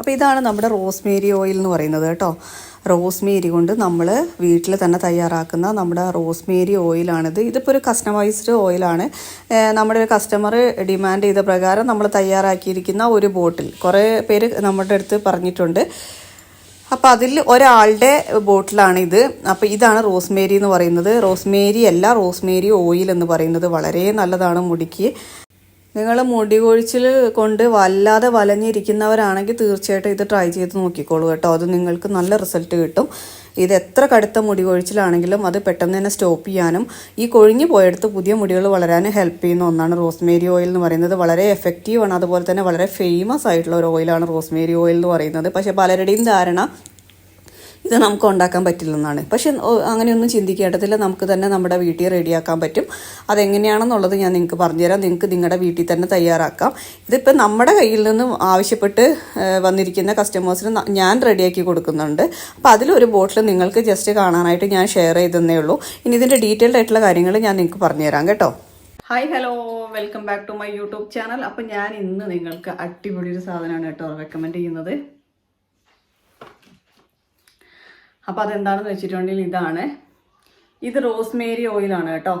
അപ്പോൾ ഇതാണ് നമ്മുടെ റോസ്മേരി ഓയിൽ എന്ന് പറയുന്നത് കേട്ടോ. റോസ്മേരി കൊണ്ട് നമ്മൾ വീട്ടിൽ തന്നെ തയ്യാറാക്കുന്ന നമ്മുടെ റോസ്മേരി ഓയിലാണിത് ഇതിപ്പോൾ ഒരു കസ്റ്റമൈസ്ഡ് ഓയിലാണ് നമ്മുടെ ഒരു കസ്റ്റമർ ഡിമാൻഡ് ചെയ്ത പ്രകാരം നമ്മൾ തയ്യാറാക്കിയിരിക്കുന്ന ഒരു ബോട്ടിൽ. കുറേ പേര് നമ്മുടെ അടുത്ത് പറഞ്ഞിട്ടുണ്ട്. അപ്പം അതിൽ ഒരാളുടെ ബോട്ടിലാണ് ഇത്. അപ്പോൾ ഇതാണ് റോസ്മേരി എന്ന് പറയുന്നത്. റോസ്മേരി അല്ല റോസ്മേരി ഓയിൽ എന്ന് പറയുന്നത്. വളരെ നല്ലതാണ് മുടിക്ക്. നിങ്ങൾ മുടി കൊഴിച്ചിൽ കൊണ്ട് വല്ലാതെ വലഞ്ഞിരിക്കുന്നവരാണെങ്കിൽ തീർച്ചയായിട്ടും ഇത് ട്രൈ ചെയ്ത് നോക്കിക്കോളൂ കേട്ടോ. അത് നിങ്ങൾക്ക് നല്ല റിസൾട്ട് കിട്ടും. ഇത് എത്ര കടുത്ത മുടി കൊഴിച്ചിലാണെങ്കിലും അത് പെട്ടെന്ന് തന്നെ സ്റ്റോപ്പ് ചെയ്യാനും ഈ കൊഴിഞ്ഞു പോയെടുത്ത് പുതിയ മുടികൾ വളരാനും ഹെൽപ്പ് ചെയ്യുന്ന ഒന്നാണ് റോസ്മേരി ഓയിൽ എന്ന് പറയുന്നത്. വളരെ എഫക്റ്റീവാണ് അതുപോലെ തന്നെ വളരെ ഫേമസ് ആയിട്ടുള്ള ഒരു ഓയിലാണ് റോസ്മേരി ഓയിൽ എന്ന് പറയുന്നത്. പക്ഷേ പലരുടെയും ധാരണ ഇത് നമുക്ക് ഉണ്ടാക്കാൻ പറ്റില്ലെന്നാണ്. പക്ഷെ അങ്ങനെയൊന്നും ചിന്തിക്കേണ്ടതില്ല. നമുക്ക് തന്നെ നമ്മുടെ വീട്ടിൽ റെഡിയാക്കാൻ പറ്റും. അതെങ്ങനെയാണെന്നുള്ളത് ഞാൻ നിങ്ങൾക്ക് പറഞ്ഞുതരാം. നിങ്ങൾക്ക് നിങ്ങളുടെ വീട്ടിൽ തന്നെ തയ്യാറാക്കാം. ഇതിപ്പോൾ നമ്മുടെ കയ്യിൽ നിന്നും ആവശ്യപ്പെട്ട് വന്നിരിക്കുന്ന കസ്റ്റമേഴ്സിന് ഞാൻ റെഡിയാക്കി കൊടുക്കുന്നുണ്ട്. അപ്പോൾ അതിലൊരു ബോട്ടിൽ നിങ്ങൾക്ക് ജസ്റ്റ് കാണാനായിട്ട് ഞാൻ ഷെയർ ചെയ്തതന്നേ ഉള്ളൂ. ഇനി ഇതിന്റെ ഡീറ്റെയിൽഡ് ആയിട്ടുള്ള കാര്യങ്ങൾ ഞാൻ നിങ്ങൾക്ക് പറഞ്ഞുതരാം കേട്ടോ. Hi hello welcome back to my YouTube channel അപ്പം ഞാൻ ഇന്ന് നിങ്ങൾക്ക് അടിപൊളി ഒരു സാധനമാണ് കേട്ടോ റെക്കമെൻഡ് ചെയ്യുന്നത്. അപ്പോൾ അതെന്താണെന്ന് വെച്ചിട്ടുണ്ടെങ്കിൽ ഇതാണ്. ഇത് റോസ്മേരി ഓയിലാണ് കേട്ടോ.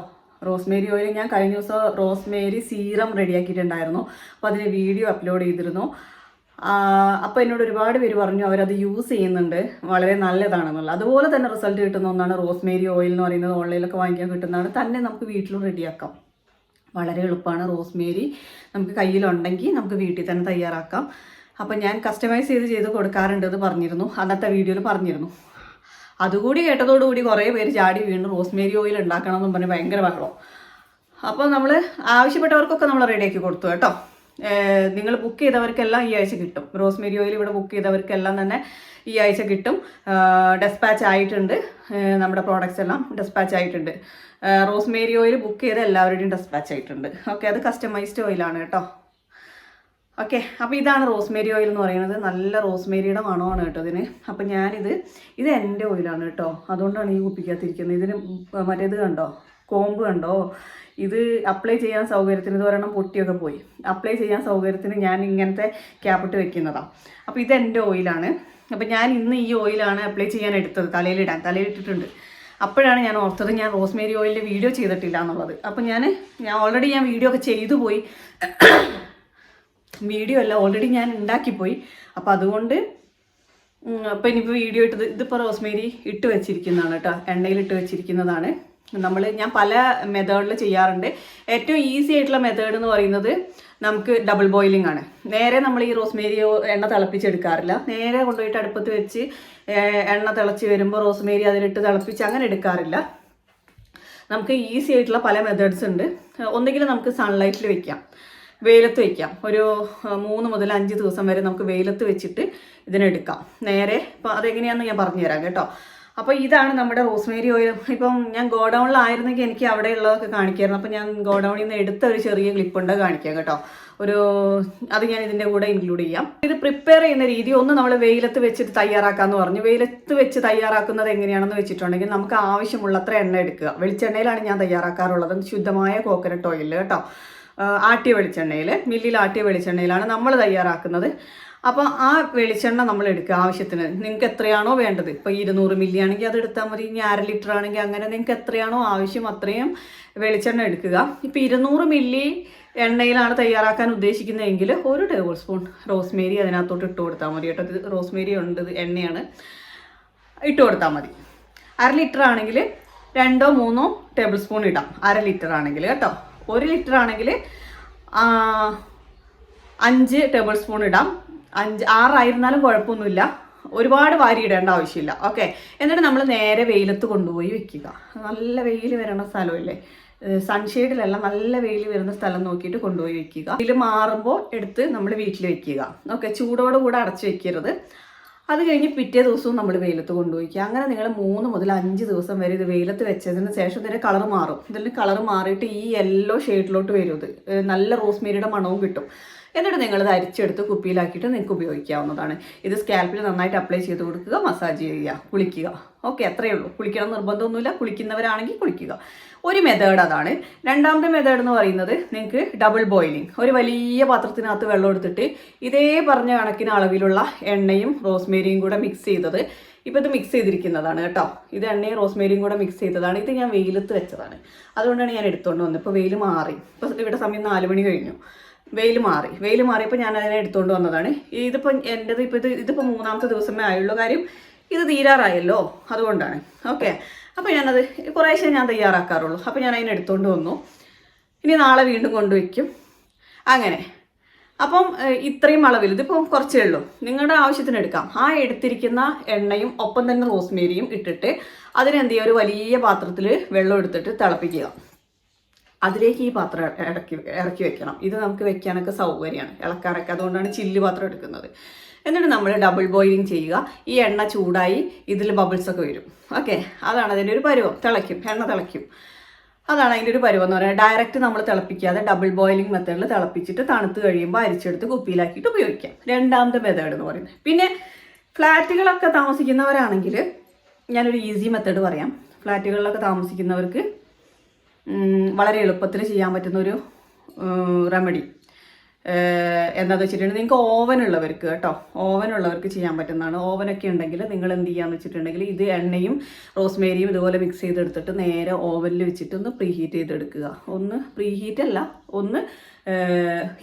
റോസ്മേരി ഓയിൽ ഞാൻ കഴിഞ്ഞ ദിവസം റോസ്മേരി സീറം റെഡിയാക്കിയിട്ടുണ്ടായിരുന്നു. അപ്പോൾ അതിന് വീഡിയോ അപ്ലോഡ് ചെയ്തിരുന്നു. അപ്പോൾ എന്നോട് ഒരുപാട് പേര് പറഞ്ഞു അവരത് യൂസ് ചെയ്യുന്നുണ്ട്. വളരെ നല്ലതാണെന്നുള്ളത്. അതുപോലെ തന്നെ റിസൾട്ട് കിട്ടുന്ന ഒന്നാണ് റോസ്മേരി ഓയിൽ എന്ന് പറയുന്നത്. ഓൺലൈനിലൊക്കെ വാങ്ങിക്കാൻ കിട്ടുന്നതാണ്. തന്നെ നമുക്ക് വീട്ടിലും റെഡിയാക്കാം. വളരെ എളുപ്പമാണ് റോസ്മേരി. നമുക്ക് കയ്യിലുണ്ടെങ്കിൽ നമുക്ക് വീട്ടിൽ തന്നെ തയ്യാറാക്കാം. അപ്പം ഞാൻ കസ്റ്റമൈസ് ചെയ്ത് ചെയ്ത് കൊടുക്കാറുണ്ട് എന്ന് പറഞ്ഞിരുന്നു. അന്നത്തെ വീഡിയോയിൽ പറഞ്ഞിരുന്നു. അതുകൂടി കേട്ടതോടുകൂടി കുറേ പേര് ചാടി വീണ്. റോസ്മേരി ഓയിൽ ഉണ്ടാക്കണം എന്നും പറഞ്ഞ് ഭയങ്കര ബഹളം. അപ്പോൾ നമ്മൾ ആവശ്യപ്പെട്ടവർക്കൊക്കെ നമ്മൾ റെഡിയാക്കി കൊടുത്തു കേട്ടോ. നിങ്ങൾ ബുക്ക് ചെയ്തവർക്കെല്ലാം ഈ ആഴ്ച കിട്ടും. റോസ്മേരി ഓയിൽ ഇവിടെ ബുക്ക് ചെയ്തവർക്കെല്ലാം തന്നെ ഈ ആഴ്ച കിട്ടും. ഡെസ്പാച്ച് ആയിട്ടുണ്ട്. നമ്മുടെ പ്രോഡക്റ്റ്സ് എല്ലാം ഡെസ്പാച്ച് ആയിട്ടുണ്ട്. റോസ്മേരി ഓയിൽ ബുക്ക് ചെയ്ത എല്ലാവരുടെയും ഡെസ്പാച്ച് ആയിട്ടുണ്ട്. ഓക്കെ അത് കസ്റ്റമൈസ്ഡ് ഓയിലാണ് കേട്ടോ. ഓക്കെ അപ്പോൾ ഇതാണ് റോസ്മേരി ഓയിൽ എന്ന് പറയുന്നത്. നല്ല റോസ്മേരിയുടെ മണമാണ് കേട്ടോ ഇതിന്. അപ്പോൾ ഞാനിത് ഇത് എന്റെ ഓയിലാണ് കേട്ടോ. അതുകൊണ്ടാണ് ഈ കുപ്പിക്കകത്തിരിക്കുന്നത്. ഇതിന് മറ്റേത് കണ്ടോ? കോമ്പ് കണ്ടോ? ഇത് അപ്ലൈ ചെയ്യാൻ സൗകര്യത്തിന് ഇത് ഒരെണ്ണം പൊട്ടിയൊക്കെ പോയി. അപ്ലൈ ചെയ്യാൻ സൗകര്യത്തിന് ഞാൻ ഇങ്ങനത്തെ ക്യാപ്പിട്ട് വെക്കുന്നതാണ് അപ്പോൾ ഇത് എന്റെ ഓയിലാണ് അപ്പോൾ ഞാൻ ഇന്ന് ഈ ഓയിലാണ് അപ്ലൈ ചെയ്യാൻ എടുത്തത്. തലയിലിടാൻ തലയിലിട്ടിട്ടുണ്ട് അപ്പോഴാണ് ഞാൻ ഓർത്തത് ഞാൻ റോസ്മേരി ഓയിലിന്റെ വീഡിയോ ചെയ്തിട്ടില്ല എന്നുള്ളത്. അപ്പം ഞാൻ ഞാൻ ഓൾറെഡി ഞാൻ വീഡിയോ ഒക്കെ ചെയ്തു പോയി. വീഡിയോ അല്ല ഓൾറെഡി ഞാൻ ഉണ്ടാക്കിപ്പോയി. അപ്പോൾ അതുകൊണ്ട് അപ്പോൾ ഇനിയിപ്പോൾ വീഡിയോ ഇട്ടത് ഇതിപ്പോൾ റോസ്മേരി ഇട്ട് വെച്ചിരിക്കുന്നതാണ് കേട്ടോ. എണ്ണയിൽ ഇട്ട് വെച്ചിരിക്കുന്നതാണ്. നമ്മൾ ഞാൻ പല മെത്തേഡിൽ ചെയ്യാറുണ്ട്. ഏറ്റവും ഈസി ആയിട്ടുള്ള മെത്തേഡ് എന്ന് പറയുന്നത് നമുക്ക് ഡബിൾ ബോയിലിംഗ് ആണ്. നേരെ നമ്മൾ ഈ റോസ്മേരി എണ്ണ തിളപ്പിച്ചെടുക്കാറില്ല. നേരെ കൊണ്ടുപോയിട്ട് അടുപ്പത്ത് വെച്ച് എണ്ണ തിളച്ച് വരുമ്പോൾ റോസ്മേരി അതിലിട്ട് തിളപ്പിച്ച് അങ്ങനെ എടുക്കാറില്ല. നമുക്ക് ഈസി ആയിട്ടുള്ള പല മെത്തേഡ്സ് ഉണ്ട്. ഒന്നുകിൽ നമുക്ക് സൺലൈറ്റിൽ വെക്കാം. വെയിലത്ത് വയ്ക്കാം ഒരു മൂന്ന് മുതൽ അഞ്ച് ദിവസം വരെ നമുക്ക് വെയിലത്ത് വെച്ചിട്ട് ഇതിനെടുക്കാം. നേരെ അപ്പോൾ അതെങ്ങനെയാണെന്ന് ഞാൻ പറഞ്ഞുതരാം കേട്ടോ. അപ്പോൾ ഇതാണ് നമ്മുടെ റോസ്മേരി ഓയിൽ. ഇപ്പം ഞാൻ ഗോഡൗണിലായിരുന്നെങ്കിൽ എനിക്ക് അവിടെ ഉള്ളതൊക്കെ കാണിക്കായിരുന്നു. അപ്പോൾ ഞാൻ ഗോഡൗണിൽ നിന്ന് എടുത്ത ഒരു ചെറിയ ക്ലിപ്പ് ഉണ്ട് കാണിക്കാം കേട്ടോ. ഒരു അത് ഞാൻ ഇതിന്റെ കൂടെ ഇൻക്ലൂഡ് ചെയ്യാം. ഇത് പ്രിപ്പയർ ചെയ്യുന്ന രീതി ഒന്ന് നമ്മൾ വെയിലത്ത് വെച്ചിട്ട് തയ്യാറാക്കാമെന്ന് പറഞ്ഞു. വെയിലത്ത് വെച്ച് തയ്യാറാക്കുന്നത് എങ്ങനെയാണെന്ന് വെച്ചിട്ടുണ്ടെങ്കിൽ നമുക്ക് ആവശ്യമുള്ളത്ര എണ്ണ എടുക്കുക. വെളിച്ചെണ്ണയിലാണ് ഞാൻ തയ്യാറാക്കാറുള്ളത്. ശുദ്ധമായ കോക്കനട്ട് ഓയിൽ കേട്ടോ. ആട്ടിയ വെളിച്ചെണ്ണയിൽ മില്ലിൽ ആട്ടിയ വെളിച്ചെണ്ണയിലാണ് നമ്മൾ തയ്യാറാക്കുന്നത്. അപ്പോൾ ആ വെളിച്ചെണ്ണ നമ്മൾ എടുക്കുക ആവശ്യത്തിന്. നിങ്ങൾക്ക് എത്രയാണോ വേണ്ടത്? ഇപ്പോൾ ഇരുന്നൂറ് മില്ലി ആണെങ്കിൽ അത് എടുത്താൽ മതി. ഇനി അര ലിറ്റർ ആണെങ്കിൽ അങ്ങനെ നിങ്ങൾക്ക് എത്രയാണോ ആവശ്യം അത്രയും വെളിച്ചെണ്ണ എടുക്കുക. ഇപ്പോൾ ഇരുന്നൂറ് മില്ലി എണ്ണയിലാണ് തയ്യാറാക്കാൻ ഉദ്ദേശിക്കുന്നതെങ്കിൽ ഒരു ടേബിൾ സ്പൂൺ റോസ്മേരി അതിനകത്തോട്ട് ഇട്ട് കൊടുത്താൽ മതി കേട്ടോ. ഇത് റോസ്മേരി ഉണ്ട് എണ്ണയാണ്. ഇട്ട് കൊടുത്താൽ മതി. അര ലിറ്റർ ആണെങ്കിൽ രണ്ടോ മൂന്നോ ടേബിൾ സ്പൂൺ ഇടാം. അര ലിറ്റർ ആണെങ്കിൽ കേട്ടോ. ഒരു ലിറ്റർ ആണെങ്കിൽ അഞ്ച് ടേബിൾ സ്പൂൺ ഇടാം. അഞ്ച് ആറായിരുന്നാലും കുഴപ്പമൊന്നുമില്ല. ഒരുപാട് വാരി ഇടേണ്ട ആവശ്യമില്ല. ഓക്കെ എന്നിട്ട് നമ്മൾ നേരെ വെയിലത്ത് കൊണ്ടുപോയി വെക്കുക. നല്ല വെയിൽ വരണ സ്ഥലമില്ലേ? സൺഷെയ്ഡിലല്ല നല്ല വെയിൽ വരുന്ന സ്ഥലം നോക്കിയിട്ട് കൊണ്ടുപോയി വെക്കുക. ഇതിൽ മാറുമ്പോൾ എടുത്ത് നമ്മൾ വീട്ടിൽ വെക്കുക. ഓക്കെ ചൂടോടുകൂടെ അടച്ചു വെക്കരുത്. അത് കഴിഞ്ഞ് പിറ്റേ ദിവസവും നമ്മൾ വെയിലത്ത് കൊണ്ടുപോയിക്കുക. അങ്ങനെ നിങ്ങൾ മൂന്ന് മുതൽ അഞ്ച് ദിവസം വരെ ഇത് വെയിലത്ത് വെച്ചതിന് ശേഷം ഇതിന്റെ കളർ മാറും. ഇതിന്റെ കളർ മാറിയിട്ട് ഈ യെല്ലോ ഷെയ്ഡിലോട്ട് വരും ഇത്. നല്ല റോസ്മേരിയുടെ മണവും കിട്ടും. എന്നിട്ട് നിങ്ങൾ ഇത് അരിച്ചെടുത്ത് കുപ്പിയിലാക്കിയിട്ട് നിങ്ങൾക്ക് ഉപയോഗിക്കാവുന്നതാണ്. ഇത് സ്കാൽപ്പിൽ നന്നായിട്ട് അപ്ലൈ ചെയ്ത് കൊടുക്കുക മസാജ് ചെയ്യുക കുളിക്കുക. ഓക്കെ അത്രയേ ഉള്ളൂ. കുളിക്കണം നിർബന്ധമൊന്നുമില്ല. കുളിക്കുന്നവരാണെങ്കിൽ കുളിക്കുക. ഒരു മെത്തേഡ് അതാണ്. രണ്ടാമത്തെ മെത്തേഡ് എന്ന് പറയുന്നത് നിങ്ങൾക്ക് ഡബിൾ ബോയിലിംഗ് ഒരു വലിയ പാത്രത്തിനകത്ത് വെള്ളം എടുത്തിട്ട് ഇതേ പറഞ്ഞ കണക്കിന് അളവിലുള്ള എണ്ണയും റോസ്മേരിയും കൂടെ മിക്സ് ചെയ്തത്. ഇപ്പം ഇത് മിക്സ് ചെയ്തിരിക്കുന്നതാണ് കേട്ടോ. ഇത് എണ്ണയും റോസ്മേരിയും കൂടെ മിക്സ് ചെയ്തതാണ്. ഇത് ഞാൻ വെയിലത്ത് വെച്ചതാണ്. അതുകൊണ്ടാണ് ഞാൻ എടുത്തുകൊണ്ട് വന്നത്. ഇപ്പോൾ വെയിൽ മാറി. ഇപ്പോൾ ഇവിടെ സമയം നാല് മണി കഴിഞ്ഞു. വെയിൽ മാറി. വെയിൽ മാറിയപ്പോൾ ഞാൻ അതിനെ എടുത്തുകൊണ്ട് വന്നതാണ്. ഇതിപ്പോൾ എന്റെത് ഇപ്പോൾ ഇത് ഇതിപ്പോൾ മൂന്നാമത്തെ ദിവസമേ ആയുള്ളൂ. കാര്യം ഇത് തീരാറായല്ലോ. അതുകൊണ്ടാണ്. ഓക്കെ. അപ്പോൾ ഞാനത് കുറേശ്ശെ ഞാൻ തയ്യാറാക്കാറുള്ളൂ. അപ്പോൾ ഞാൻ അതിനെ എടുത്തുകൊണ്ട് വന്നു. ഇനി നാളെ വീണ്ടും കൊണ്ടുവയ്ക്കും അങ്ങനെ. അപ്പം ഇത്രയും അളവിൽ ഇതിപ്പോൾ കുറച്ചേ ഉള്ളൂ. നിങ്ങളുടെ ആവശ്യത്തിന് എടുക്കാം. ആ എടുത്തിരിക്കുന്ന എണ്ണയും ഒപ്പം തന്നെ റോസ്മേരിയും ഇട്ടിട്ട് അതിനെന്ത് ചെയ്യുക? ഒരു വലിയ പാത്രത്തിൽ വെള്ളം എടുത്തിട്ട് തിളപ്പിക്കുക. അതിലേക്ക് ഈ പാത്രം ഇടക്കി ഇറക്കി വെക്കണം. ഇത് നമുക്ക് വെക്കാനൊക്കെ സൗകര്യമാണ്. ഇളക്കാനൊക്കെ. അതുകൊണ്ടാണ് ചില്ല് പാത്രം എടുക്കുന്നത്. എന്നിട്ട് നമ്മൾ ഡബിൾ ബോയിലിംഗ് ചെയ്യുക. ഈ എണ്ണ ചൂടായി ഇതിൽ ബബിൾസ് ഒക്കെ വരും. ഓക്കെ അതാണ് അതിന്റെ ഒരു പരുവം. തിളയ്ക്കും. എണ്ണ തിളയ്ക്കും. അതാണ് അതിന്റെ ഒരു പരുവം എന്ന് പറയുന്നത്. ഡയറക്റ്റ് നമ്മൾ തിളപ്പിക്കാതെ ഡബിൾ ബോയിലിംഗ് മെത്തേഡിൽ തിളപ്പിച്ചിട്ട് തണുത്ത് കഴിയുമ്പോൾ അരിച്ചെടുത്ത് കുപ്പിയിലാക്കിയിട്ട് ഉപയോഗിക്കാം. രണ്ടാമത്തെ മെത്തേഡ് എന്ന് പറയുന്നത്. പിന്നെ ഫ്ലാറ്റുകളൊക്കെ താമസിക്കുന്നവരാണെങ്കിൽ ഞാനൊരു ഈസി മെത്തേഡ് പറയാം. ഫ്ലാറ്റുകളിലൊക്കെ താമസിക്കുന്നവർക്ക് വളരെ എളുപ്പത്തിൽ ചെയ്യാൻ പറ്റുന്ന ഒരു റെമഡി എന്താണെന്ന് വെച്ചിട്ടുണ്ടെങ്കിൽ നിങ്ങൾക്ക് ഓവൻ ഉള്ളവർക്ക് കേട്ടോ ഓവൻ ഉള്ളവർക്ക് ചെയ്യാൻ പറ്റുന്നതാണ്. ഓവനൊക്കെ ഉണ്ടെങ്കിൽ നിങ്ങൾ എന്ത് ചെയ്യാന്ന് വെച്ചിട്ടുണ്ടെങ്കിൽ ഇത് എണ്ണയും റോസ്മേരിയും ഇതുപോലെ മിക്സ് ചെയ്തെടുത്തിട്ട് നേരെ ഓവനിൽ വെച്ചിട്ട് ഒന്ന് പ്രീ ഹീറ്റ് ചെയ്തെടുക്കുക. ഒന്ന് പ്രീ ഹീറ്റ് അല്ല ഒന്ന്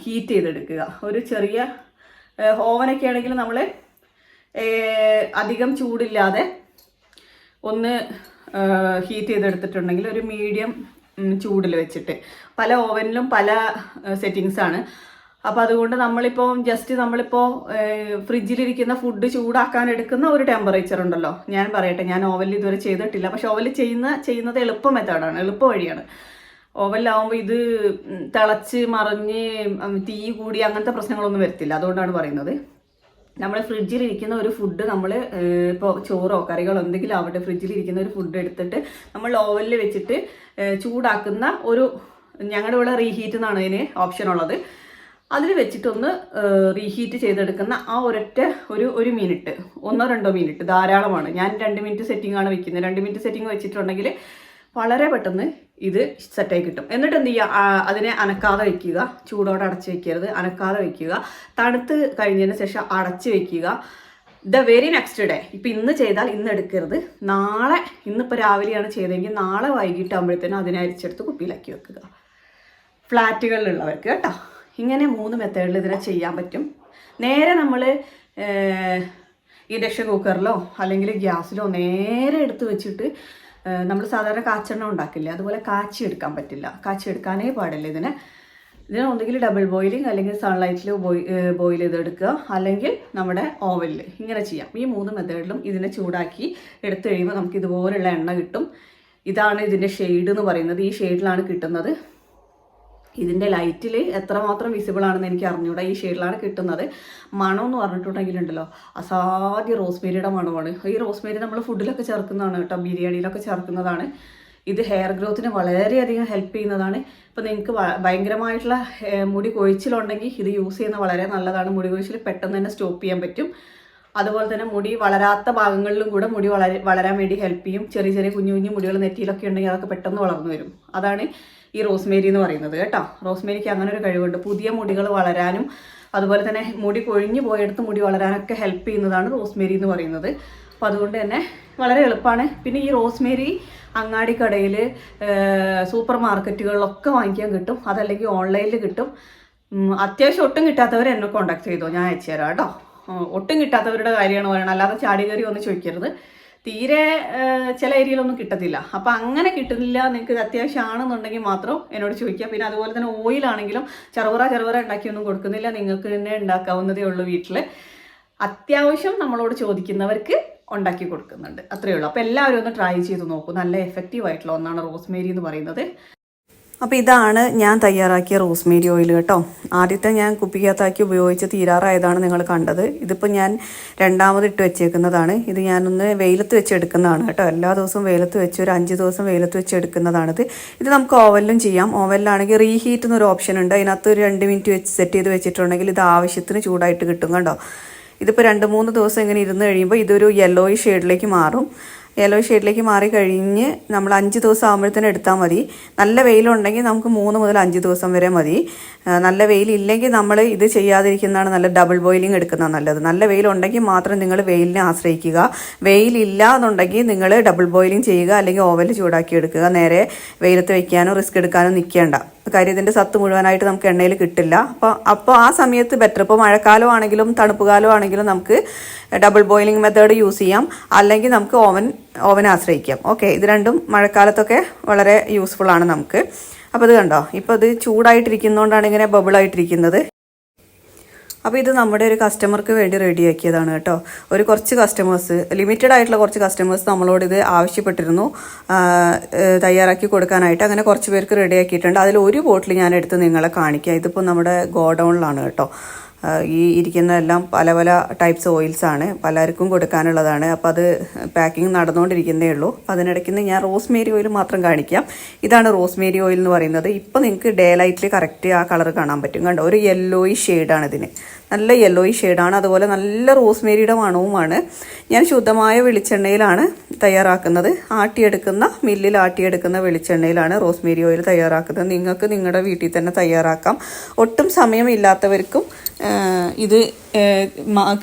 ഹീറ്റ് ചെയ്തെടുക്കുക. ഒരു ചെറിയ ഓവനൊക്കെ ആണെങ്കിൽ നമ്മൾ അധികം ചൂടില്ലാതെ ഒന്ന് ഹീറ്റ് ചെയ്തെടുത്തിട്ടുണ്ടെങ്കിൽ ഒരു മീഡിയം ചൂടിൽ വെച്ചിട്ട്. പല ഓവനിലും പല സെറ്റിങ്സ് ആണ് അപ്പോൾ അതുകൊണ്ട് നമ്മളിപ്പോൾ ജസ്റ്റ് നമ്മളിപ്പോൾ ഫ്രിഡ്ജിലിരിക്കുന്ന ഫുഡ് ചൂടാക്കാൻ എടുക്കുന്ന ഒരു ടെമ്പറേച്ചർ ഉണ്ടല്ലോ. ഞാൻ പറയട്ടെ ഞാൻ ഓവനിൽ ഇതുവരെ ചെയ്തിട്ടില്ല. പക്ഷെ ഓവനിൽ ചെയ്യുന്ന ചെയ്യുന്നത് എളുപ്പ മെത്തേഡാണ് എളുപ്പ വഴിയാണ്. ഓവനിലാവുമ്പോൾ ഇത് തിളച്ച് മറിഞ്ഞ് തീ കൂടി അങ്ങനത്തെ പ്രശ്നങ്ങളൊന്നും വരത്തില്ല. അതുകൊണ്ടാണ് പറയുന്നത്. നമ്മൾ ഫ്രിഡ്ജിലിരിക്കുന്ന ഒരു ഫുഡ് നമ്മൾ ഇപ്പോൾ ചോറോ കറികളോ എന്തെങ്കിലും ആവട്ടെ ഫ്രിഡ്ജിൽ ഇരിക്കുന്ന ഒരു ഫുഡ് എടുത്തിട്ട് നമ്മൾ ഓവനിൽ വെച്ചിട്ട് ചൂടാക്കുന്ന ഒരു ഞങ്ങളുടെ ഇവിടെ റീഹീറ്റ് എന്നാണ് അതിന് ഓപ്ഷൻ ഉള്ളത്. അതിൽ വെച്ചിട്ടൊന്ന് റീഹീറ്റ് ചെയ്തെടുക്കുന്ന ആ ഒരൊറ്റ ഒരു ഒരു മിനിറ്റ് ഒന്നോ രണ്ടോ മിനിറ്റ് ധാരാളമാണ്. ഞാൻ രണ്ട് മിനിറ്റ് സെറ്റിംഗ് ആണ് വെക്കുന്നത് രണ്ട് മിനിറ്റ് സെറ്റിംഗ് വെച്ചിട്ടുണ്ടെങ്കിൽ വളരെ പെട്ടെന്ന് ഇത് സെറ്റായി കിട്ടും. എന്നിട്ട് എന്ത് ചെയ്യുക അതിനെ അനക്കാതെ വയ്ക്കുക ചൂടോടെ അടച്ച് വെക്കരുത്. അനക്കാതെ വയ്ക്കുക തണുത്ത് കഴിഞ്ഞതിന് ശേഷം അടച്ച് വയ്ക്കുക ദ വെരി നെക്സ്റ്റ് ഡേ. ഇപ്പം ഇന്ന് ചെയ്താൽ ഇന്ന് എടുക്കരുത്. നാളെ ഇന്നിപ്പോൾ രാവിലെയാണ് ചെയ്തതെങ്കിൽ നാളെ വൈകിട്ടാകുമ്പോഴത്തേനും അതിനെ അരിച്ചെടുത്ത് കുപ്പിയിലാക്കി വെക്കുക. ഫ്ലാറ്റുകളിലുള്ളവർക്ക് കേട്ടോ. ഇങ്ങനെ മൂന്ന് മെത്തേഡിൽ ഇതിനെ ചെയ്യാൻ പറ്റും. നേരെ നമ്മൾ ഇൻഡക്ഷൻ കുക്കറിലോ അല്ലെങ്കിൽ ഗ്യാസിലോ നേരെ എടുത്ത് വെച്ചിട്ട് നമ്മൾ സാധാരണ കാച്ചെണ്ണ ഉണ്ടാക്കില്ലേ? അതുപോലെ കാച്ചി എടുക്കാൻ പറ്റില്ല. കാച്ചി എടുക്കാനേ പാടില്ല ഇതിനെ. ഇതിനെ ഒന്നുകിൽ ഡബിൾ ബോയിലിംഗ് അല്ലെങ്കിൽ സൺലൈറ്റിൽ ബോയ് ബോയിൽ ചെയ്തെടുക്കുക അല്ലെങ്കിൽ നമ്മുടെ ഓവനിൽ ഇങ്ങനെ ചെയ്യാം. ഈ മൂന്ന് മെത്തേഡിലും ഇതിനെ ചൂടാക്കി എടുത്തു കഴിയുമ്പോൾ നമുക്ക് ഇതുപോലുള്ള എണ്ണ കിട്ടും. ഇതാണ് ഇതിന്റെ ഷെയ്ഡ് എന്ന് പറയുന്നത്. ഈ ഷെയ്ഡിലാണ് കിട്ടുന്നത്. ഇതിന്റെ ലൈറ്റിൽ എത്രമാത്രം വിസിബിൾ ആണെന്ന് എനിക്ക് അറിഞ്ഞൂടാ. ഈ ഷെയ്ഡിലാണ് കിട്ടുന്നത്. മണം എന്ന് പറഞ്ഞിട്ടുണ്ടെങ്കിലുണ്ടല്ലോ അസാധ്യ റോസ്മേരിയുടെ മണമാണ്. ഈ റോസ്മേരി നമ്മൾ ഫുഡിലൊക്കെ ചേർക്കുന്നതാണ് കേട്ടോ ബിരിയാണിയിലൊക്കെ ചേർക്കുന്നതാണ്. ഇത് ഹെയർ ഗ്രോത്തിന് വളരെയധികം ഹെൽപ്പ് ചെയ്യുന്നതാണ്. ഇപ്പം നിങ്ങൾക്ക് ഭയങ്കരമായിട്ടുള്ള മുടി കൊഴിച്ചിലുണ്ടെങ്കിൽ ഇത് യൂസ് ചെയ്യുന്നത് വളരെ നല്ലതാണ്. മുടി കൊഴിച്ചിൽ പെട്ടെന്ന് തന്നെ സ്റ്റോപ്പ് ചെയ്യാൻ പറ്റും. അതുപോലെ തന്നെ മുടി വളരാത്ത ഭാഗങ്ങളിലും കൂടെ മുടി വളര വളരാൻ വേണ്ടി ഹെൽപ്പ് ചെയ്യും. ചെറിയ ചെറിയ കുഞ്ഞു കുഞ്ഞു മുടികൾ നെറ്റിയിലൊക്കെ ഉണ്ടെങ്കിൽ അതൊക്കെ പെട്ടെന്ന് വളർന്നു വരും. അതാണ് ഈ റോസ്മേരി എന്ന് പറയുന്നത് കേട്ടോ. റോസ്മേരിക്ക് അങ്ങനെ ഒരു കഴിവുണ്ട്. പുതിയ മുടികൾ വളരാനും അതുപോലെ തന്നെ മുടി കൊഴിഞ്ഞു പോയെടുത്ത് മുടി വളരാനൊക്കെ ഹെൽപ്പ് ചെയ്യുന്നതാണ് റോസ്മേരി എന്ന് പറയുന്നത്. അപ്പം അതുകൊണ്ട് തന്നെ വളരെ എളുപ്പമാണ്. പിന്നെ ഈ റോസ്മേരി അങ്ങാടിക്കടയിൽ സൂപ്പർ മാർക്കറ്റുകളിലൊക്കെ വാങ്ങിക്കാൻ കിട്ടും. അതല്ലെങ്കിൽ ഓൺലൈനിൽ കിട്ടും. അത്യാവശ്യം ഒട്ടും കിട്ടാത്തവർ എന്നെ കോൺടാക്ട് ചെയ്തോ? ഞാൻ അയച്ചു തരാം കേട്ടോ ഒട്ടും കിട്ടാത്തവരുടെ കാര്യമാണ് പറയണത്. അല്ലാതെ ചാടി കയറി ഒന്നും ചോദിക്കരുത്. തീരെ ചില ഏരിയയിലൊന്നും കിട്ടത്തില്ല. അപ്പം അങ്ങനെ കിട്ടുന്നില്ല നിങ്ങൾക്ക് ഇത് അത്യാവശ്യമാണെന്നുണ്ടെങ്കിൽ മാത്രം എന്നോട് ചോദിക്കുക. പിന്നെ അതുപോലെ തന്നെ ഓയിലാണെങ്കിലും ചെറുപറ ചെറുപറ ഉണ്ടാക്കിയൊന്നും കൊടുക്കുന്നില്ല. നിങ്ങൾക്ക് തന്നെ ഉണ്ടാക്കാവുന്നതേ ഉള്ളൂ വീട്ടിൽ. അത്യാവശ്യം നമ്മളോട് ചോദിക്കുന്നവർക്ക് ഉണ്ടാക്കി കൊടുക്കുന്നുണ്ട്. അത്രയേ ഉള്ളൂ. അപ്പോൾ എല്ലാവരും ഒന്ന് ട്രൈ ചെയ്ത് നോക്കൂ. നല്ല എഫക്റ്റീവ് ആയിട്ടുള്ള ഒന്നാണ് റോസ്മേരി എന്ന് പറയുന്നത്. അപ്പോൾ ഇതാണ് ഞാൻ തയ്യാറാക്കിയ റോസ്മേരി ഓയിൽ കേട്ടോ. ആദ്യത്തെ ഞാൻ കുപ്പിക്കകത്താക്കി ഉപയോഗിച്ച് തീരാറായതാണ് നിങ്ങൾ കണ്ടത്. ഇതിപ്പോൾ ഞാൻ രണ്ടാമത് ഇട്ട് വെച്ചേക്കുന്നതാണ്. ഇത് ഞാനൊന്ന് വെയിലത്ത് വെച്ച് എടുക്കുന്നതാണ് കേട്ടോ. എല്ലാ ദിവസവും വെയിലത്ത് വെച്ച് ഒരു അഞ്ച് ദിവസം വെയിലത്ത് വെച്ച് എടുക്കുന്നതാണിത് ഇത് നമുക്ക് ഓവലിലും ചെയ്യാം. ഓവലിലാണെങ്കിൽ റീഹീറ്റ് എന്നൊരു ഓപ്ഷൻ ഉണ്ട്. അതിനകത്ത് ഒരു രണ്ട് മിനിറ്റ് വെച്ച് സെറ്റ് ചെയ്ത് വെച്ചിട്ടുണ്ടെങ്കിൽ ഇത് ആവശ്യത്തിന് ചൂടായിട്ട് കിട്ടും കേട്ടോ ഇതിപ്പോൾ രണ്ട് മൂന്ന് ദിവസം ഇങ്ങനെ ഇരുന്ന് കഴിയുമ്പോൾ ഇതൊരു യെല്ലോയി ഷെയ്ഡിലേക്ക് മാറും. യെല്ലോ ഷെയ്ഡിലേക്ക് മാറി കഴിഞ്ഞ് നമ്മൾ അഞ്ച് ദിവസം ആകുമ്പോഴത്തേനും എടുത്താൽ മതി. നല്ല വെയിലുണ്ടെങ്കിൽ നമുക്ക് മൂന്ന് മുതൽ അഞ്ച് ദിവസം വരെ മതി. നല്ല വെയിലില്ലെങ്കിൽ നമ്മൾ ഇത് ചെയ്യാതിരിക്കുന്നതാണ് നല്ല ഡബിൾ ബോയിലിംഗ് എടുക്കുന്നത് നല്ലത്. നല്ല വെയിലുണ്ടെങ്കിൽ മാത്രം നിങ്ങൾ വെയിലിനെ ആശ്രയിക്കുക. വെയിലില്ല എന്നുണ്ടെങ്കിൽ നിങ്ങൾ ഡബിൾ ബോയിലിംഗ് ചെയ്യുക അല്ലെങ്കിൽ ഓവൽ ചൂടാക്കി എടുക്കുക. നേരെ വെയിലത്ത് വെക്കാനോ റിസ്ക് എടുക്കാനോ നിൽക്കേണ്ട. കാര്യം ഇതിന്റെ സത്ത് മുഴുവനായിട്ട് നമുക്ക് എണ്ണയിൽ കിട്ടില്ല. അപ്പോൾ അപ്പോൾ ആ സമയത്ത് ബെറ്റർ ഇപ്പോൾ മഴക്കാലം ആണെങ്കിലും തണുപ്പ് കാലം ആണെങ്കിലും നമുക്ക് ഡബിൾ ബോയിലിംഗ് മെത്തേഡ് യൂസ് ചെയ്യാം. അല്ലെങ്കിൽ നമുക്ക് ഓവൻ ഓവൻ ആശ്രയിക്കാം. ഓക്കെ ഇത് രണ്ടും മഴക്കാലത്തൊക്കെ വളരെ യൂസ്ഫുൾ ആണ് നമുക്ക്. അപ്പോൾ ഇത് കണ്ടോ? ഇപ്പോൾ ഇത് ചൂടായിട്ടിരിക്കുന്നതുകൊണ്ടാണ് ഇങ്ങനെ ബബിളായിട്ടിരിക്കുന്നത് അപ്പോൾ ഇത് നമ്മുടെ ഒരു കസ്റ്റമർക്ക് വേണ്ടി റെഡിയാക്കിയതാണ് കേട്ടോ. ഒരു കുറച്ച് കസ്റ്റമേഴ്സ് ലിമിറ്റഡ് ആയിട്ടുള്ള കുറച്ച് കസ്റ്റമേഴ്സ് നമ്മളോട് ഇത് ആവശ്യപ്പെട്ടിരുന്നു. തയ്യാറാക്കി കൊടുക്കാനായിട്ട്. അങ്ങനെ കുറച്ച് പേർക്ക് റെഡിയാക്കിയിട്ടുണ്ട് അതിൽ ഒരു ബോട്ടിൽ ഞാൻ എടുത്ത് നിങ്ങളെ കാണിക്കാം. ഇതിപ്പോൾ നമ്മുടെ ഗോഡൗണിലാണ് കേട്ടോ. ഈ ഇരിക്കുന്നതെല്ലാം പല പല ടൈപ്സ് ഓയിൽസാണ് പലർക്കും കൊടുക്കാനുള്ളതാണ്. അപ്പോൾ അത് പാക്കിംഗ് നടന്നുകൊണ്ടിരിക്കുന്നേ ഉള്ളൂ. അപ്പോൾ അതിനിടയ്ക്ക് ഞാൻ റോസ്മേരി ഓയിൽ മാത്രം കാണിക്കാം. ഇതാണ് റോസ്മേരി ഓയിൽ എന്ന് പറയുന്നത്. ഇപ്പോൾ നിങ്ങൾക്ക് ഡേ ലൈറ്റിൽ കറക്റ്റ് ആ കളർ കാണാൻ പറ്റും. കണ്ടോ? ഒരു യെല്ലോയി ഷെയ്ഡാണ് ഇതിന്. നല്ല യെല്ലോയി ഷെയ്ഡാണ് അതുപോലെ നല്ല റോസ്മേരിയുടെ മണവുമാണ്. ഞാൻ ശുദ്ധമായ വെളിച്ചെണ്ണയിലാണ് തയ്യാറാക്കുന്നത്. ആട്ടിയെടുക്കുന്ന മില്ലിൽ ആട്ടിയെടുക്കുന്ന വെളിച്ചെണ്ണയിലാണ് റോസ്മേരി ഓയിൽ തയ്യാറാക്കുന്നത്. നിങ്ങൾക്ക് നിങ്ങളുടെ വീട്ടിൽ തന്നെ തയ്യാറാക്കാം. ഒട്ടും സമയമില്ലാത്തവർക്കും ഇത്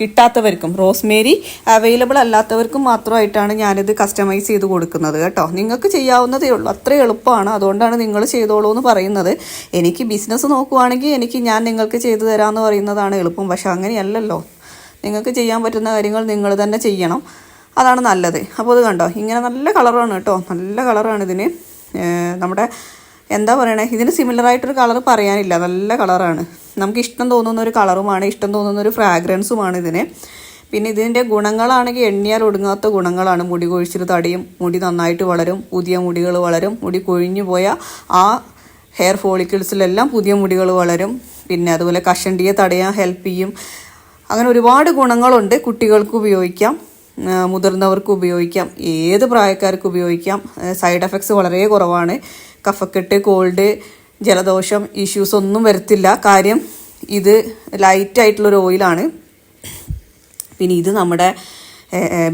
കിട്ടാത്തവർക്കും റോസ്മേരി അവൈലബിൾ അല്ലാത്തവർക്കും മാത്രമായിട്ടാണ് ഞാനിത് കസ്റ്റമൈസ് ചെയ്ത് കൊടുക്കുന്നത് കേട്ടോ. നിങ്ങൾക്ക് ചെയ്യാവുന്നതേ ഉള്ളൂ. അത്ര എളുപ്പമാണ്. അതുകൊണ്ടാണ് നിങ്ങൾ ചെയ്തോളൂ എന്ന് പറയുന്നത്. എനിക്ക് ബിസിനസ് നോക്കുവാണെങ്കിൽ എനിക്ക് ഞാൻ നിങ്ങൾക്ക് ചെയ്തു തരാമെന്ന് പറയുന്നതാണ് എളുപ്പം. പക്ഷെ അങ്ങനെയല്ലല്ലോ. നിങ്ങൾക്ക് ചെയ്യാൻ പറ്റുന്ന കാര്യങ്ങൾ നിങ്ങൾ തന്നെ ചെയ്യണം. അതാണ് നല്ലത്. അപ്പോൾ ഇത് കണ്ടോ? ഇങ്ങനെ നല്ല കളറാണ് കേട്ടോ. നല്ല കളറാണ് ഇതിന്. നമ്മുടെ എന്താ പറയണേ? ഇതിന് സിമിലറായിട്ടൊരു കളർ പറയാനില്ല. നല്ല കളറാണ്. നമുക്ക് ഇഷ്ടം തോന്നുന്ന ഒരു കളറുമാണ്. ഇഷ്ടം തോന്നുന്ന ഒരു ഫ്രാഗ്രൻസുമാണ് ഇതിന്. പിന്നെ ഇതിന്റെ ഗുണങ്ങളാണെങ്കിൽ എണ്ണിയാൽ ഒടുങ്ങാത്ത ഗുണങ്ങളാണ്. മുടി കൊഴിച്ചിൽ തടിയും മുടി നന്നായിട്ട് വളരും പുതിയ മുടികൾ വളരും മുടി കൊഴിഞ്ഞു പോയ ആ ഹെയർ ഫോളിക്കിൾസിലെല്ലാം പുതിയ മുടികൾ വളരും. പിന്നെ അതുപോലെ കഷണ്ടിയെ തടയാൻ ഹെൽപ്പ് ചെയ്യും. അങ്ങനെ ഒരുപാട് ഗുണങ്ങളുണ്ട്. കുട്ടികൾക്ക് ഉപയോഗിക്കാം. മുതിർന്നവർക്ക് ഉപയോഗിക്കാം. ഏത് പ്രായക്കാർക്ക് ഉപയോഗിക്കാം. സൈഡ് എഫക്ട്സ് വളരെ കുറവാണ്. കഫക്കെട്ട് കോൾഡ് ജലദോഷം ഇഷ്യൂസ് ഒന്നും വരത്തില്ല. കാര്യം ഇത് ലൈറ്റ് ആയിട്ടുള്ളൊരു ഓയിലാണ് പിന്നെ ഇത് നമ്മുടെ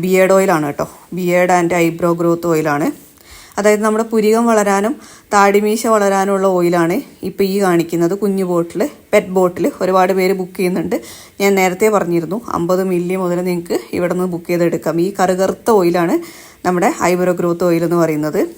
ബിയേഡ് ഓയിലാണ് കേട്ടോ. ബിയേഡ് ആൻഡ് ഐബ്രോ ഗ്രോത്ത് ഓയിലാണ് അതായത് നമ്മുടെ പുരികം വളരാനും താടിമീശ വളരാനുമുള്ള ഓയിലാണ് ഇപ്പോൾ ഈ കാണിക്കുന്നത്. കുഞ്ഞു ബോട്ടിൽ പെറ്റ് ബോട്ടിൽ ഒരുപാട് പേര് ബുക്ക് ചെയ്യുന്നുണ്ട്. ഞാൻ നേരത്തെ പറഞ്ഞിരുന്നു അമ്പത് മില്ലി മുതൽ നിങ്ങൾക്ക് ഇവിടെ നിന്ന് ബുക്ക് ചെയ്തെടുക്കാം. ഈ കറുകറുത്ത ഓയിലാണ് നമ്മുടെ ഐബ്രോ ഗ്രോത്ത് ഓയിൽ എന്ന് പറയുന്നത്.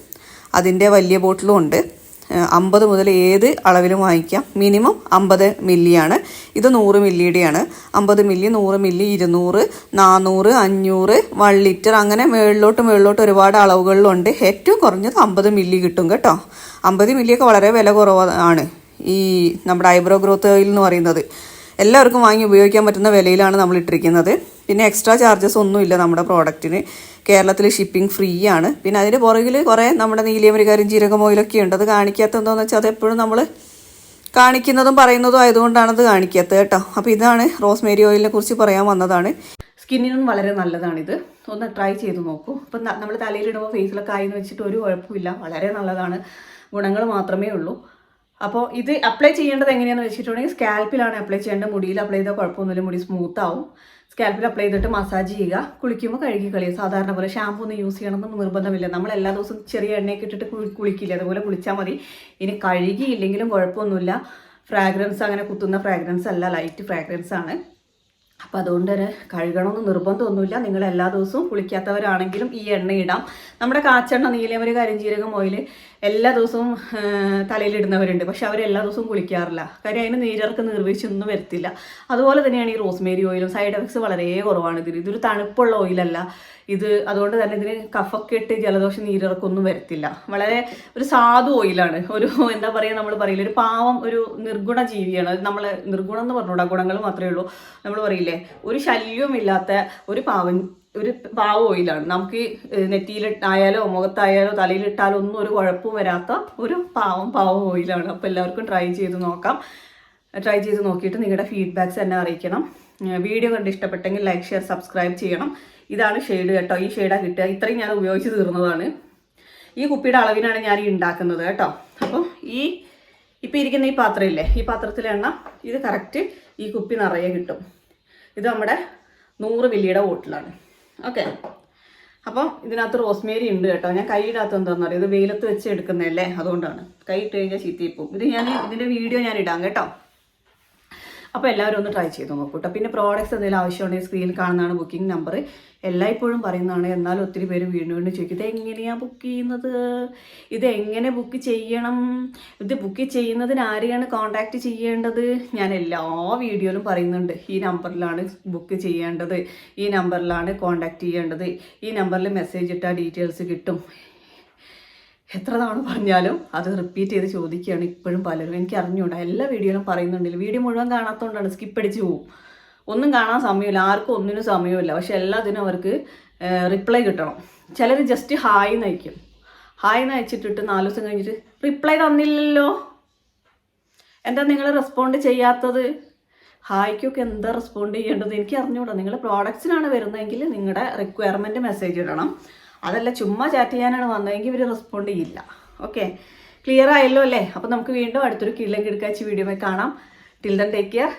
അതിന്റെ വലിയ ബോട്ടിലും ഉണ്ട്. അമ്പത് മുതൽ ഏത് അളവിലും വാങ്ങിക്കാം. മിനിമം അമ്പത് മില്ലിയാണ്. ഇത് നൂറ് മില്ലിയുടെയാണ്. അമ്പത് മില്ലി നൂറ് മില്ലി ഇരുന്നൂറ് നാനൂറ് അഞ്ഞൂറ് വൺ ലിറ്റർ അങ്ങനെ മേളിലോട്ട് മേളിലോട്ട് ഒരുപാട് അളവുകളിലുണ്ട്. ഏറ്റവും കുറഞ്ഞത് അമ്പത് മില്ലി കിട്ടും കേട്ടോ. അമ്പത് മില്ലിയൊക്കെ വളരെ വില കുറവാണ് ഈ നമ്മുടെ ഐബ്രോ ഗ്രോത്ത് ഓയിൽ എന്ന് പറയുന്നത്. എല്ലാവർക്കും വാങ്ങി ഉപയോഗിക്കാൻ പറ്റുന്ന വിലയിലാണ് നമ്മൾ ഇട്ടിരിക്കുന്നത്. പിന്നെ എക്സ്ട്രാ ചാർജസ് ഒന്നുമില്ല നമ്മുടെ പ്രോഡക്റ്റിന്. കേരളത്തിൽ ഷിപ്പിംഗ് ഫ്രീ ആണ്. പിന്നെ അതിന് പുറകിൽ കുറേ നമ്മുടെ നീലിയമരിക്കാരും ജീരകം ഓയിലൊക്കെ ഉണ്ട്. അത് കാണിക്കാത്ത എന്താണെന്ന് വെച്ചാൽ അത് എപ്പോഴും നമ്മൾ കാണിക്കുന്നതും പറയുന്നതും ആയതുകൊണ്ടാണ് അത് കാണിക്കാത്തത് കേട്ടോ. അപ്പോൾ ഇതാണ് റോസ്മേരി ഓയിലിനെ കുറിച്ച് പറയാൻ വന്നതാണ്. സ്കിന്നിനും വളരെ നല്ലതാണിത്. ഒന്ന് ട്രൈ ചെയ്ത് നോക്കൂ. അപ്പം നമ്മൾ തലയിലിടുമ്പോൾ ഫേസിലൊക്കെ ആയി എന്ന് വെച്ചിട്ട് ഒരു കുഴപ്പമില്ല. വളരെ നല്ലതാണ്. ഗുണങ്ങൾ മാത്രമേ ഉള്ളൂ. അപ്പോൾ ഇത് അപ്ലൈ ചെയ്യേണ്ടത് എങ്ങനെയാണെന്ന് വെച്ചിട്ടുണ്ടെങ്കിൽ സ്കാൽപ്പിലാണ് അപ്ലൈ ചെയ്യേണ്ടത്. മുടിയിൽ അപ്ലൈ ചെയ്താൽ കുഴപ്പമൊന്നുമില്ല. മുടി സ്മൂത്ത് ആവും. സ്കാൽപ്പിൽ അപ്ലൈ ചെയ്തിട്ട് മസാജ് ചെയ്യുക. കുളിക്കുമ്പോൾ കഴുകി കളയുക. സാധാരണ പോലെ ഷാമ്പു ഒന്നും യൂസ് ചെയ്യണമെന്ന് നിർബന്ധമില്ല. നമ്മൾ എല്ലാ ദിവസവും ചെറിയ എണ്ണയൊക്കെ ഇട്ടിട്ട് കുളി- കുളിക്കില്ല? അതുപോലെ കുളിച്ചാൽ മതി. ഇനി കഴുകിയില്ലെങ്കിലും കുഴപ്പമൊന്നുമില്ല. ഫ്രാഗ്രൻസ് അങ്ങനെ കുത്തുന്ന ഫ്രാഗ്രൻസ് അല്ല. ലൈറ്റ് ഫ്രാഗ്രൻസ് ആണ്. അപ്പോൾ അതുകൊണ്ട് തന്നെ കഴുകണമെന്ന് നിർബന്ധമൊന്നുമില്ല. നിങ്ങൾ എല്ലാ ദിവസവും കുളിക്കാത്തവരാണെങ്കിലും ഈ എണ്ണ ഇടാം. നമ്മുടെ കാച്ചെണ്ണ നീലമരി കരിഞ്ചീരകം ഓയിൽ എല്ലാ ദിവസവും തലയിലിടുന്നവരുണ്ട്. പക്ഷെ അവർ എല്ലാ ദിവസവും കുളിക്കാറില്ല. കാര്യം അതിന് നീരിറക്ക് നിർവഹിച്ചൊന്നും വരത്തില്ല. അതുപോലെ തന്നെയാണ് ഈ റോസ്മേരി ഓയിലും സൈഡ് എഫക്ട്സ് വളരെ കുറവാണ് ഇതിന്. ഇതൊരു തണുപ്പുള്ള ഓയിലല്ല. ഇത് അതുകൊണ്ട് തന്നെ ഇതിന് കഫൊക്കെ ഇട്ട് ജലദോഷം നീരിറക്കൊന്നും വരത്തില്ല. വളരെ ഒരു സാധു ഓയിലാണ്. ഒരു എന്താ പറയുക നമ്മൾ പറയില്ല ഒരു പാവം ഒരു നിർഗുണ ജീവിയാണ്. അത് നമ്മൾ നിർഗുണം എന്ന് പറഞ്ഞുകൂടാ? ഗുണങ്ങൾ മാത്രമേ ഉള്ളൂ. നമ്മൾ പറയില്ലേ ഒരു ശല്യവും ഇല്ലാത്ത ഒരു പാവം ഒരു പാവ ഓയിലാണ്. നമുക്ക് നെറ്റിയിലിട്ടായാലോ മുഖത്തായാലോ തലയിലിട്ടാലോ ഒന്നും ഒരു കുഴപ്പവും വരാത്ത ഒരു പാവം പാവം ഓയിലാണ്. അപ്പോൾ എല്ലാവർക്കും ട്രൈ ചെയ്ത് നോക്കാം. ട്രൈ ചെയ്ത് നോക്കിയിട്ട് നിങ്ങളുടെ ഫീഡ്ബാക്ക്സ് എന്നെ അറിയിക്കണം. വീഡിയോ കണ്ട് ഇഷ്ടപ്പെട്ടെങ്കിൽ ലൈക്ക് ഷെയർ സബ്സ്ക്രൈബ് ചെയ്യണം. ഇതാണ് ഷെയ്ഡ് കേട്ടോ. ഈ ഷെയ്ഡാണ് കിട്ടുക. ഇത്രയും ഞാൻ ഉപയോഗിച്ച് തീർന്നതാണ്. ഈ കുപ്പിയുടെ അളവിനാണ് ഞാൻ ഈ ഉണ്ടാക്കുന്നത് കേട്ടോ. അപ്പോൾ ഈ ഇപ്പം ഇരിക്കുന്ന ഈ പാത്രമില്ലേ ഈ പാത്രത്തിലെ എണ്ണ ഇത് കറക്റ്റ് ഈ കുപ്പി നിറയെ കിട്ടും. ഇത് നമ്മുടെ നൂറ് മില്ലിയുടെ ബോട്ടിലാണ് ഓക്കെ. അപ്പം ഇതിനകത്ത് റോസ്മേരി ഉണ്ട് കേട്ടോ. ഞാൻ കൈയിടാത്ത എന്താണെന്ന് അറിയാം? ഇത് വെയിലത്ത് വെച്ച് എടുക്കുന്നതല്ലേ? അതുകൊണ്ടാണ്. കൈ ഇട്ട് കഴിഞ്ഞാൽ ചീത്തയിപ്പോവും ഇത് ഞാൻ ഇതിന്റെ വീഡിയോ ഞാൻ ഇടാം കേട്ടോ. അപ്പോൾ എല്ലാവരും ഒന്ന് ട്രൈ ചെയ്ത് നോക്കൂ കേട്ടോ പിന്നെ പ്രോഡക്റ്റ്സ് എന്തെങ്കിലും ആവശ്യമുണ്ടെങ്കിൽ സ്ക്രീനിൽ കാണുന്നതാണ് ബുക്കിംഗ് നമ്പർ എല്ലായ്പ്പോഴും പറയുന്നതാണ് എന്നാൽ ഒത്തിരി പേര് വീണ്ടും വീണ്ടും ചോദിക്കും ഇത് എങ്ങനെയാണ് ബുക്ക് ചെയ്യുന്നത്? ഇത് എങ്ങനെ ബുക്ക് ചെയ്യണം? ഇത് ബുക്ക് ചെയ്യുന്നതിന് ആരെയാണ് കോൺടാക്റ്റ് ചെയ്യേണ്ടത്? ഞാൻ എല്ലാ വീഡിയോയിലും പറയുന്നുണ്ട് ഈ നമ്പറിലാണ് ബുക്ക് ചെയ്യേണ്ടത്. ഈ നമ്പറിലാണ് കോൺടാക്റ്റ് ചെയ്യേണ്ടത്. ഈ നമ്പറിൽ മെസ്സേജ് ഇട്ടാൽ ഡീറ്റെയിൽസ് കിട്ടും. എത്ര തവണ പറഞ്ഞാലും അത് റിപ്പീറ്റ് ചെയ്ത് ചോദിക്കുകയാണ് ഇപ്പോഴും പലരും. എനിക്ക് അറിഞ്ഞുകൂടാ. എല്ലാ വീഡിയോയിലും പറയുന്നുണ്ടെങ്കിൽ വീഡിയോ മുഴുവൻ കാണാത്തതുകൊണ്ടാണ് സ്കിപ്പ് അടിച്ച് പോവും. ഒന്നും കാണാൻ സമയമില്ല. ആർക്കും ഒന്നിനും സമയമില്ല. പക്ഷെ എല്ലാത്തിനും അവർക്ക് റിപ്ലൈ കിട്ടണം. ചിലർ ജസ്റ്റ് ഹായ് നയിക്കും ഹായ് നയിച്ചിട്ടിട്ട് നാല് ദിവസം കഴിഞ്ഞിട്ട് റിപ്ലൈ തന്നില്ലല്ലോ. എന്താ നിങ്ങൾ റെസ്പോണ്ട് ചെയ്യാത്തത്? ഹായ്ക്കൊക്കെ എന്താ റെസ്പോണ്ട് ചെയ്യേണ്ടത്? എനിക്ക് അറിഞ്ഞുകൂടാ. നിങ്ങൾ പ്രോഡക്റ്റ്സിനാണ് വരുന്നതെങ്കിൽ നിങ്ങളുടെ റിക്വയർമെന്റ് മെസ്സേജ് ഇടണം. അതല്ല ചുമ്മാ ചാറ്റ് ചെയ്യാനാണ് വന്നതെങ്കിൽ ഇവർ റെസ്പോണ്ട് ചെയ്യില്ല. ഓക്കെ ക്ലിയർ ആയല്ലോ അല്ലേ? അപ്പോൾ നമുക്ക് വീണ്ടും അടുത്തൊരു കിള്ളം കിടക്കാച്ച് വീഡിയോ കാണാം. Till then take care